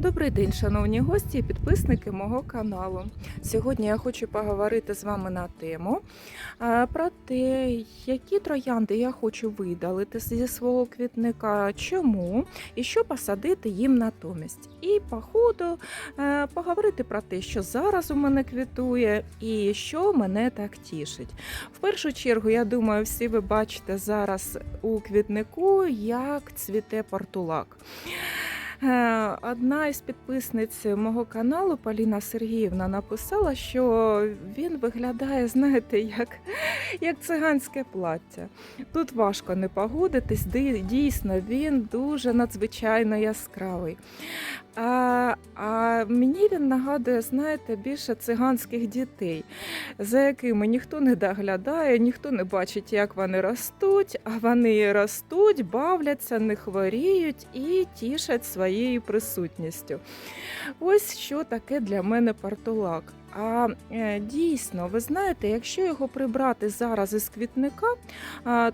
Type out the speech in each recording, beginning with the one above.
Добрий день, шановні гості і підписники мого каналу. Сьогодні я хочу поговорити з вами на тему е, про те, які троянди я хочу видалити зі свого квітника, чому і що посадити їм натомість. І по ходу е, поговорити про те, що зараз у мене квітує і що мене так тішить. В першу чергу, я думаю, всі ви бачите зараз у квітнику, як цвіте портулак. Е, Одна із підписниць мого каналу Поліна Сергіївна написала, що він виглядає, знаєте, як, як циганське плаття. Тут важко не погодитись, дійсно він дуже надзвичайно яскравий. А, а мені він нагадує, знаєте, більше циганських дітей, за якими ніхто не доглядає, ніхто не бачить, як вони ростуть, а вони ростуть, бавляться, не хворіють і тішать своєю присутністю. Ось що таке для мене партулак. А е, дійсно, ви знаєте, якщо його прибрати зараз із квітника,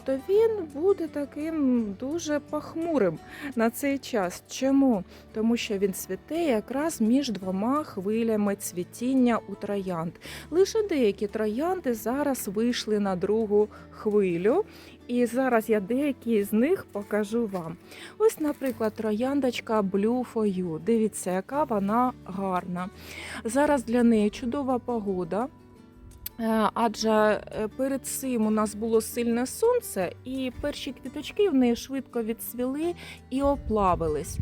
то він буде таким дуже похмурим на цей час. Чому? Тому що він цвіте якраз між двома хвилями цвітіння у троянд. Лише деякі троянди зараз вийшли на другу хвилю, і зараз я деякі з них покажу вам. Ось, наприклад, трояндочка Blue for You. Дивіться, яка вона гарна. Зараз для неї чудова погода. Е, Адже е, перед цим у нас було сильне сонце, і перші квіточки в неї швидко відцвіли і оплавились.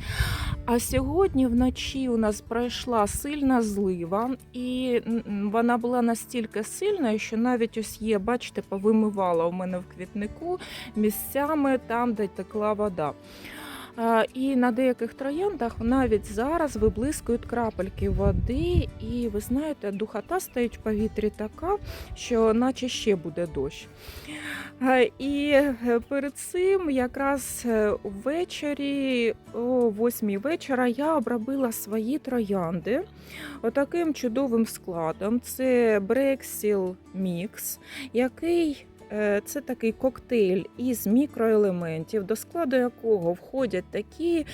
А сьогодні вночі у нас пройшла сильна злива, і вона була настільки сильною, що навіть ось є, бачите, повимивала у мене в квітнику місцями там, де текла вода. Е, І на деяких трояндах навіть зараз виблискують крапельки води, і ви знаєте, духота стоїть в повітрі така, що наче ще буде дощ. Е, І е, перед цим, якраз ввечері, о 8 вечора, я обробила свої троянди отаким чудовим складом. Це Брексіл Мікс, який Це такий коктейль із мікроелементів, до складу якого входять такі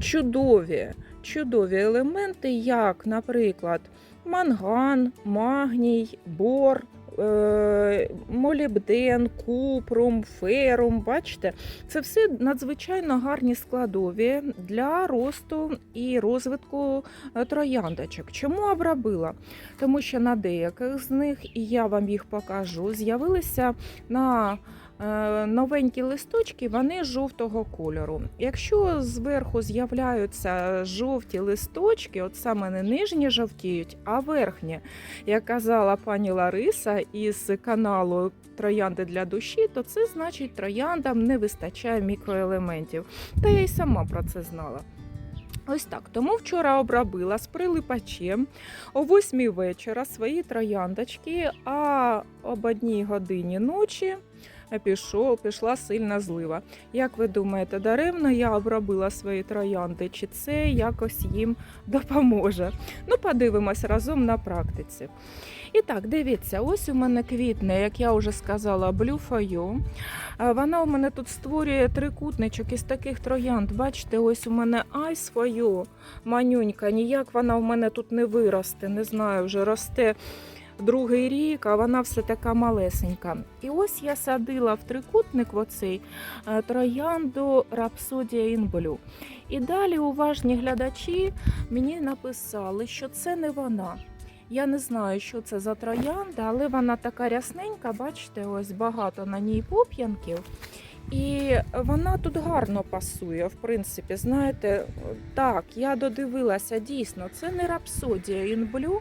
чудові, чудові елементи, як, наприклад, манган, магній, бор, е, молібден, купрум, ферум. Бачите, це все надзвичайно гарні складові для росту і розвитку е, трояндочок. Чому обробила? Тому що на деяких з них, і я вам їх покажу, з'явилися на е, новенькі листочки, вони жовтого кольору. Якщо зверху з'являються жовті листочки, от саме не нижні жовтіють, а верхні, як казала пані Лариса із каналу Троянди для душі, то це значить трояндам не вистачає мікроелементів. Та я й сама про це знала. Ось так. Тому вчора обробила з прилипачем о 8 вечора свої трояндочки, а об одній годині ночі пішов, пішла сильна злива. Як ви думаєте, даремно я обробила свої троянди, чи це якось їм допоможе? Ну, подивимось разом на практиці. І так, дивіться, ось у мене квітне, як я вже сказала. А Вона у мене тут створює трикутничок із таких троянд. Бачите, ось у мене for You, манюнька. Ніяк вона у мене тут не виросте. Не знаю, вже росте другий рік, а вона все така малесенька. І ось я садила в трикутник оцей е, троянду Rhapsodia in І далі уважні глядачі мені написали, що це не вона. Я не знаю, що це за троянда, але вона така рясненька, бачите, ось багато на ній пуп'янків. І вона тут гарно пасує, в принципі, знаєте, так, я додивилася, дійсно, це не рапсодія інблю,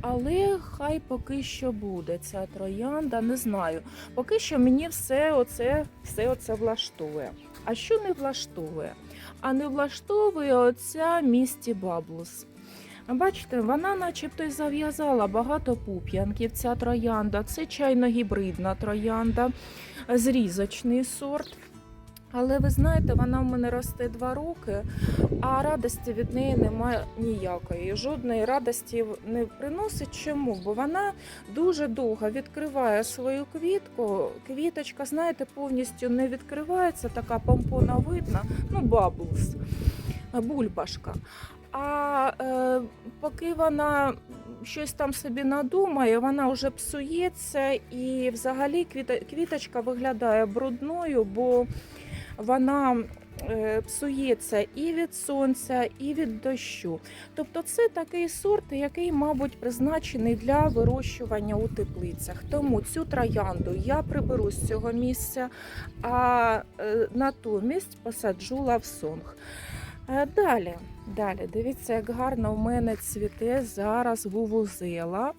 але хай поки що буде ця троянда, не знаю. Поки що мені все оце, все оце влаштовує. А що не влаштовує? А не влаштовує оця місті Баблус. Бачите, вона начебто й зав'язала багато пуп'янків. Ця троянда. Це чайно-гібридна троянда, зрізочний сорт. Але ви знаєте, вона в мене росте два роки, а радості від неї немає ніякої. Жодної радості не приносить. Чому? Бо вона дуже довго відкриває свою квітку. Квіточка, знаєте, повністю не відкривається, така помпоновидна, ну, баблс. бульбашка. А е, поки вона щось там собі надумає, вона вже псується і взагалі квіточка виглядає брудною, бо вона е, псується і від сонця, і від дощу. Тобто це такий сорт, який, мабуть, призначений для вирощування у теплицях. Тому цю троянду я приберу з цього місця, а е, натомість посаджу лавсонг. Е, Далі, далі, дивіться, як гарно в мене цвіте зараз вувузела,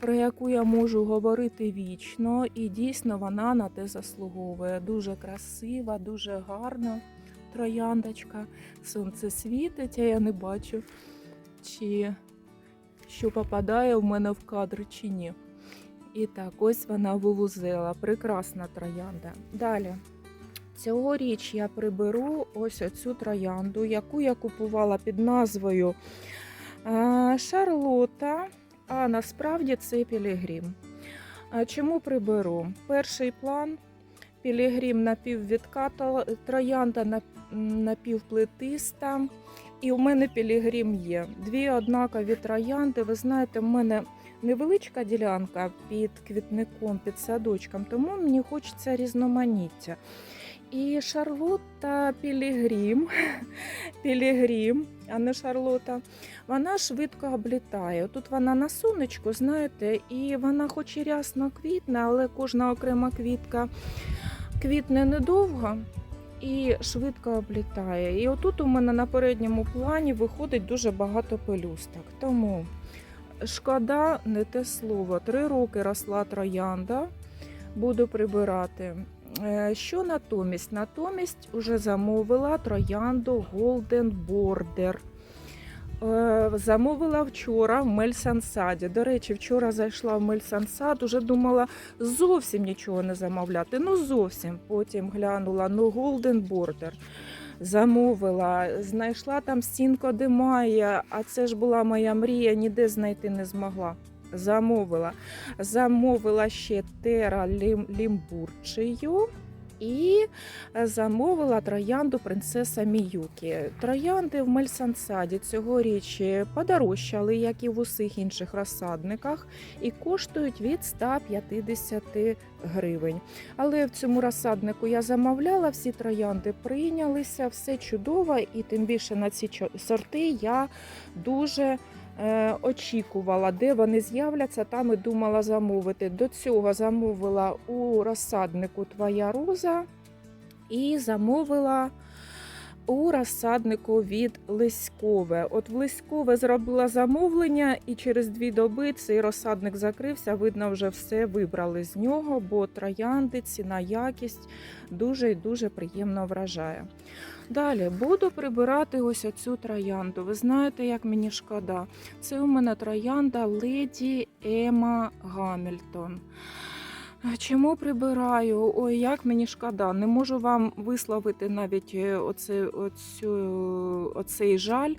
про яку я можу говорити вічно, і дійсно вона на те заслуговує. Дуже красива, дуже гарна трояндочка. Сонце світить, а я не бачу, чи що попадає в мене в кадр чи ні. І так, ось вона вувузела. Прекрасна троянда. Далі. Цьогоріч я приберу ось оцю троянду, яку я купувала під назвою Шарлота, а насправді це Пілігрім. Чому приберу? Перший план Пілігрім напіввідката, троянда напівплетиста. І у мене пілігрім є. Дві однакові троянди. Ви знаєте, в мене невеличка ділянка під квітником, під садочком, тому мені хочеться різноманіття. І Шарлотта Пілігрім, Пілігрім, а не Шарлота, вона швидко облітає. Тут вона на сонечку, знаєте, і вона хоч і рясно квітне, але кожна окрема квітка квітне недовго і швидко облітає. І отут у мене на передньому плані виходить дуже багато пелюсток. Тому шкода не те слово. Три роки росла троянда, буду прибирати. Е, Що натомість? Натомість уже замовила троянду Golden Border. Е, Замовила вчора в Мельсансаді. До речі, вчора зайшла в Мельсансад, уже думала зовсім нічого не замовляти. Ну зовсім. Потім глянула ну Golden Border. Замовила, знайшла там Сінко де а це ж була моя мрія, ніде знайти не змогла. Замовила. Замовила ще Тера Лім- Лімбурчію і замовила троянду принцеса Міюкі. Троянди в Мельсансаді цьогоріч подорожчали, як і в усіх інших розсадниках, і коштують від 150 гривень. Але в цьому розсаднику я замовляла, всі троянди прийнялися, все чудово, і тим більше на ці сорти я дуже очікувала, де вони з'являться, там і думала замовити. До цього замовила у розсаднику Твоя роза і замовила у розсаднику від Лиськове. От в Лиськове зробила замовлення, і через дві доби цей розсадник закрився. Видно, вже все вибрали з нього, бо троянди, ціна, якість дуже і дуже приємно вражає. Далі буду прибирати ось оцю троянду. Ви знаєте, як мені шкода. Це у мене троянда леді Ема Гамільтон. Чому прибираю? Ой, як мені шкода. Не можу вам висловити навіть е, оце, оцю, оцей жаль.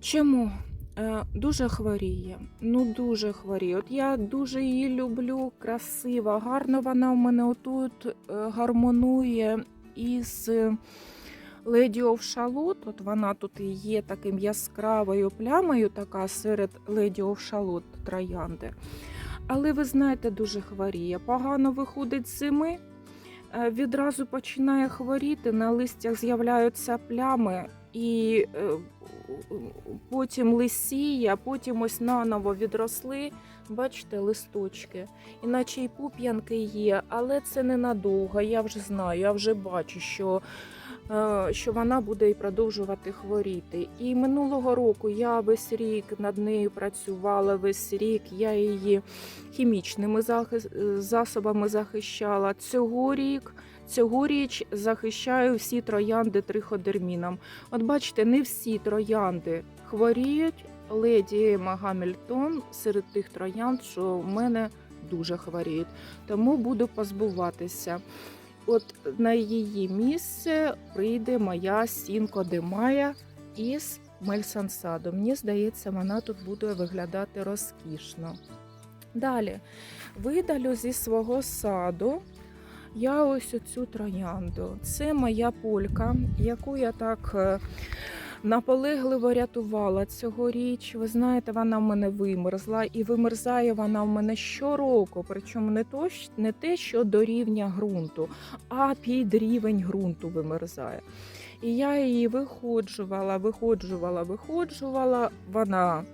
Чому? Е, Дуже хворіє. Ну дуже хворіє. От я дуже її люблю, красива, гарно вона у мене отут е, гармонує із Леді of Шалот. От вона тут і є таким яскравою плямою, така серед Леді of Шалот троянди. Але ви знаєте, дуже хворіє. Погано виходить з зими, е, відразу починає хворіти, на листях з'являються плями, і е, потім лисіє, потім ось наново відросли. Бачите, листочки, іначе й пуп'янки є, але це ненадовго. Я вже знаю, я вже бачу, що, що вона буде і продовжувати хворіти. І минулого року я весь рік над нею працювала, весь рік я її хімічними засобами захищала. Цьогорік, цьогоріч захищаю всі троянди триходерміном. От бачите, не всі троянди хворіють. Леді Ема Гамільтон серед тих троянд, що в мене дуже хворіють. Тому буду позбуватися. От на її місце прийде моя Сінко де Майя із Мельсансаду. Мені здається, вона тут буде виглядати розкішно. Далі видалю зі свого саду я ось оцю троянду. Це моя полька, яку я так е, наполегливо рятувала цьогоріч. Ви знаєте, вона в мене вимерзла, і вимерзає вона в мене щороку. Причому не то, не те, що до рівня ґрунту, а під рівень ґрунту вимерзає. І я її виходжувала, виходжувала, виходжувала. Вона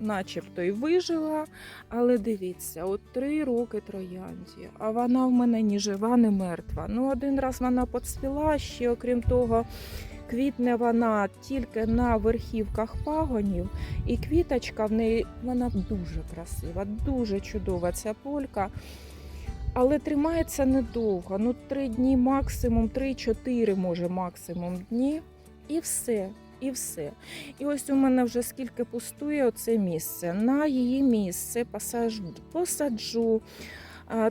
начебто і вижила. Але дивіться, от три роки троянді, а вона в мене ні жива, ні мертва. Ну, один раз вона поцвіла, ще окрім того, квітне вона тільки на верхівках пагонів, і квіточка в неї вона дуже красива, дуже чудова ця полька. Але тримається недовго. Ну, три дні максимум, три-чотири, може, максимум дні. І все. І все. І ось у мене вже скільки пустує оце місце. На її місце посаджу,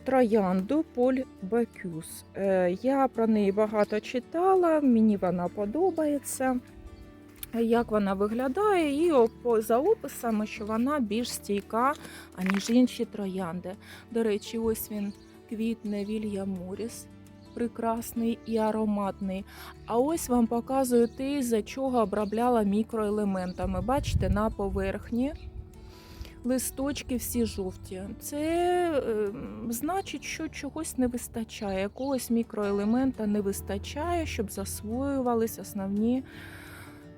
троянду Поль Бакюс. Е, Я про неї багато читала, мені вона подобається. Як вона виглядає, і за описами, що вона більш стійка, аніж інші троянди. До речі, ось він квітне Вільям Моріс, прекрасний і ароматний. А ось вам показую те, за чого обробляла мікроелементами. Бачите, на поверхні листочки всі жовті. Це е, значить, що чогось не вистачає, якогось мікроелемента не вистачає, щоб засвоювались основні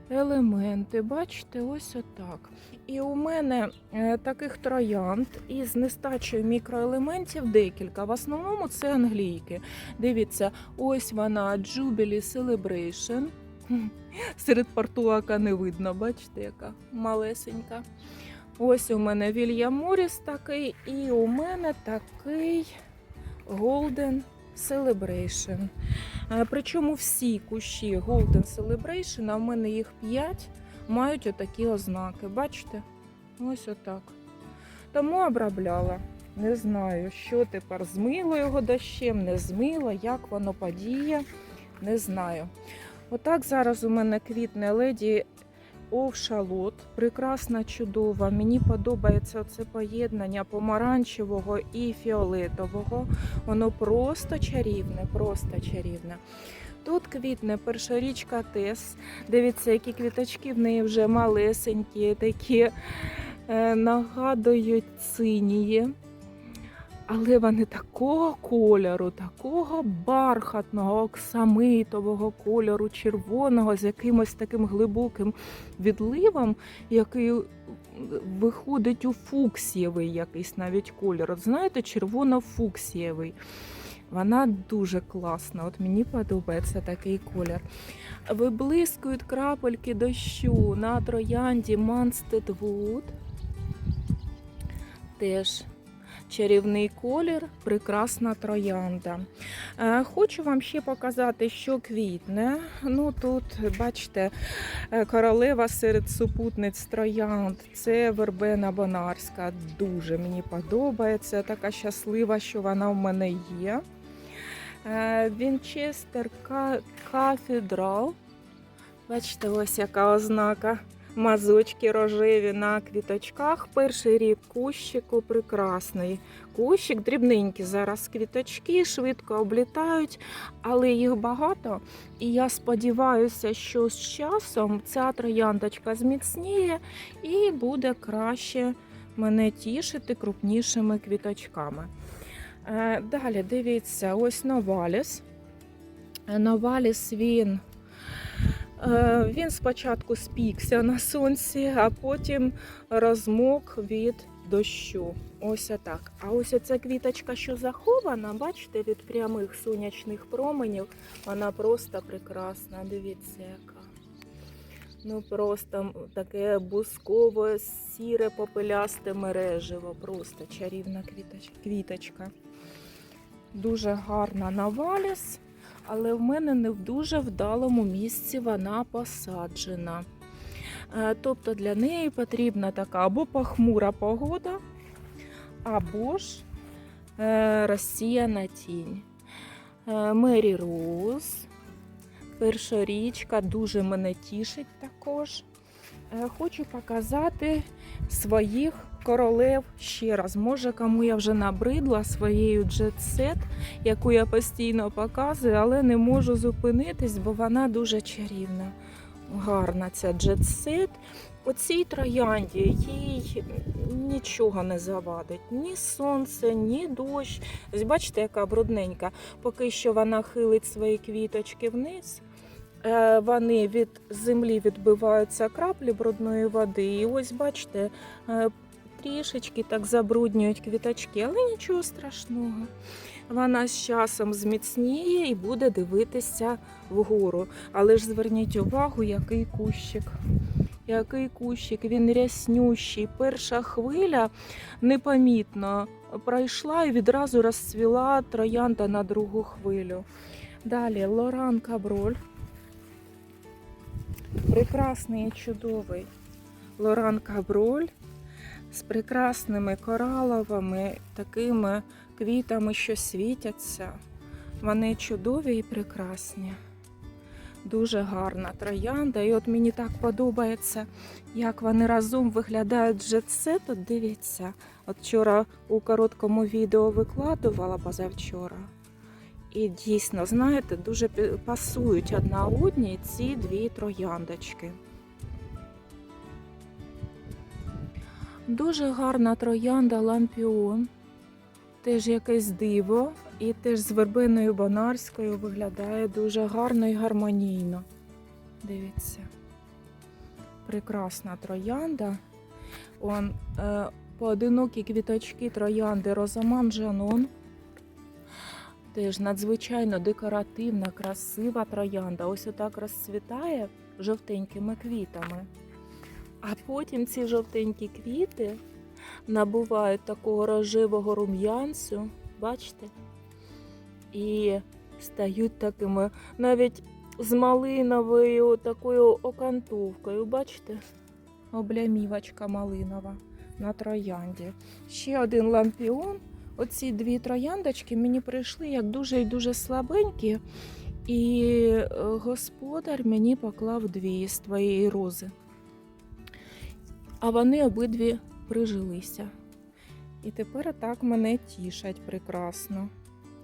елементи. Бачите, ось отак. І у мене е, таких троянд із нестачею мікроелементів декілька. В основному це англійки. Дивіться, ось вона Jubilee Celebration. Серед портулака не видно, бачите, яка малесенька. Ось у мене Вільям Моріс такий, і у мене такий Golden Celebration. Е, Причому всі кущі Golden Celebration, а в мене їх 5, мають отакі ознаки. Бачите? Ось отак. Тому обробляла. Не знаю, що тепер змило його дощем, не змило, як воно подіє, не знаю. Отак зараз у мене квітне леді овшалот. Прекрасна, чудова. Мені подобається це поєднання помаранчевого і фіолетового. Воно просто чарівне, просто чарівне. Тут квітне першорічка Тес. Дивіться, які квіточки в неї вже малесенькі, такі е, нагадують синії. Але вони такого кольору, такого бархатного, оксамитового кольору, червоного, з якимось таким глибоким відливом, який виходить у фуксієвий якийсь навіть кольор. От знаєте, червоно-фуксієвий. Вона дуже класна. От мені подобається такий колір. Виблискують крапельки дощу на троянді Манстед Wood. Теж чарівний колір, прекрасна троянда. Е, Хочу вам ще показати, що квітне. Ну тут, бачите, е, королева серед супутниць троянд. Це вербена бонарська. Дуже мені подобається. Така щаслива, що вона в мене є. Е, Вінчестер Кафедрал. Бачите, ось яка ознака. Мазочки рожеві на квіточках. Перший рік кущику прекрасний. Кущик дрібненький зараз квіточки, швидко облітають, але їх багато. І я сподіваюся, що з часом ця трояндочка зміцніє і буде краще мене тішити крупнішими квіточками. Е, Далі дивіться, ось Новаліс. Е, Новаліс він. Е, Він спочатку спікся на сонці, а потім розмок від дощу. Ось отак. А ось оця квіточка, що захована, бачите, від прямих сонячних променів, вона просто прекрасна. Дивіться, яка. Ну просто таке бускове, сіре, попелясте мереживо. Просто чарівна квіточка. Дуже гарна наваліс але в мене не в дуже вдалому місці вона посаджена. Е, Тобто для неї потрібна така або похмура погода, або ж е, розсіяна тінь. Е, Мері Роуз, першорічка, дуже мене тішить також. Е, Хочу показати своїх королев ще раз. Може, кому я вже набридла своєю джетсет, яку я постійно показую, але не можу зупинитись, бо вона дуже чарівна. Гарна ця джетсет. Оцій троянді їй нічого не завадить. Ні сонце, ні дощ. Бачите, яка брудненька. Поки що вона хилить свої квіточки вниз. Е, Вони від землі відбиваються краплі брудної води. І ось бачите, е, трішечки так забруднюють квіточки, але нічого страшного. Вона з часом зміцніє і буде дивитися вгору. Але ж зверніть увагу, який кущик. Який кущик, він ряснющий. Перша хвиля непомітно пройшла і відразу розцвіла троянда на другу хвилю. Далі Лоран Каброль. Прекрасний і чудовий Лоран Каброль з прекрасними кораловими такими квітами, що світяться. Вони чудові і прекрасні. Дуже гарна троянда. І от мені так подобається, як вони разом виглядають джетсет. От дивіться, от вчора у короткому відео викладувала позавчора. І дійсно, знаєте, дуже пасують одна одній ці дві трояндочки. Дуже гарна троянда лампіон. Теж якесь диво, і теж з вербиною бонарською виглядає дуже гарно і гармонійно. Дивіться. Прекрасна троянда. Он, е, поодинокі квіточки троянди Розаман Жанон. Теж надзвичайно декоративна, красива троянда. Ось отак розцвітає жовтенькими квітами. А потім ці жовтенькі квіти набувають такого рожевого рум'янцю, бачите? І стають такими навіть з малиновою такою окантовкою, бачите? Облямівочка малинова на троянді. Ще один лампіон. Оці дві трояндочки мені прийшли як дуже і дуже слабенькі, і е, господар мені поклав дві з твоєї рози. А вони обидві прижилися. І тепер так мене тішать прекрасно.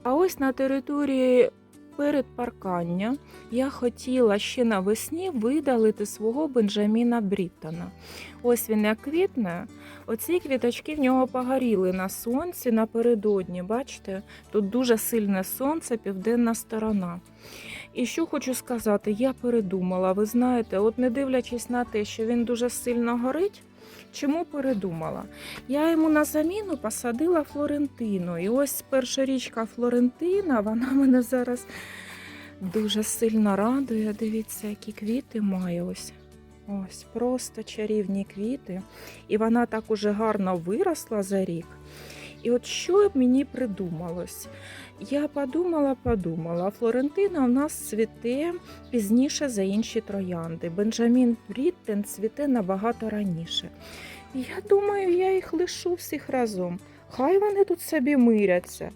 А ось на території перед паркання я хотіла ще навесні видалити свого Бенджаміна Бріттона. Ось він як квітне. Оці квіточки в нього погоріли на сонці напередодні. Бачите, тут дуже сильне сонце, південна сторона. І що хочу сказати, я передумала. Ви знаєте, от не дивлячись на те, що він дуже сильно горить. Чому передумала? Я йому на заміну посадила Флорентину. І ось перша річка Флорентина, вона мене зараз дуже сильно радує. Дивіться, які квіти має ось. Ось, просто чарівні квіти. І вона так уже гарно виросла за рік. І от що мені придумалось? Я подумала, подумала, Флорентина у нас цвіте пізніше за інші троянди. Бенджамін Бріттен цвіте набагато раніше. Я думаю, я їх лишу всіх разом. Хай вони тут собі миряться.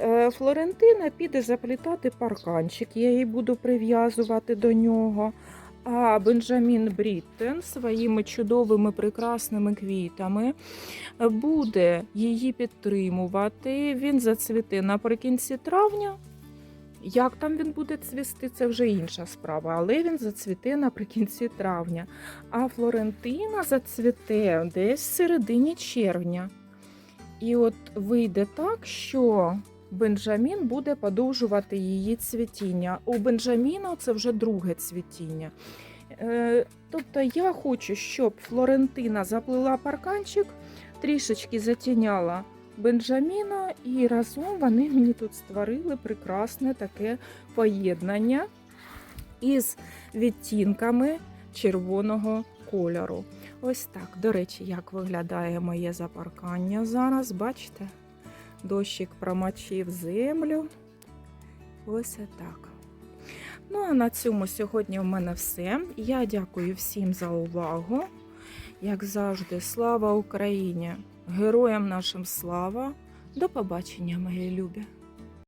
Е, Флорентина піде заплітати парканчик, я її буду прив'язувати до нього. А Бенджамін Бріттен своїми чудовими прекрасними квітами буде її підтримувати. Він зацвіте наприкінці травня. Як там він буде цвісти, це вже інша справа, але він зацвіте наприкінці травня. А Флорентина зацвіте десь в середині червня. І от вийде так, що Бенджамін буде подовжувати її цвітіння. У Бенджаміна це вже друге цвітіння. Е, Тобто я хочу, щоб Флорентина заплила парканчик, трішечки затіняла Бенджаміна, і разом вони мені тут створили прекрасне таке поєднання із відтінками червоного кольору. Ось так. До речі, як виглядає моє запаркання зараз, бачите? Дощик промочив землю. Ось так. Ну, а на цьому сьогодні в мене все. Я дякую всім за увагу. Як завжди, слава Україні! Героям нашим слава! До побачення, мої любі!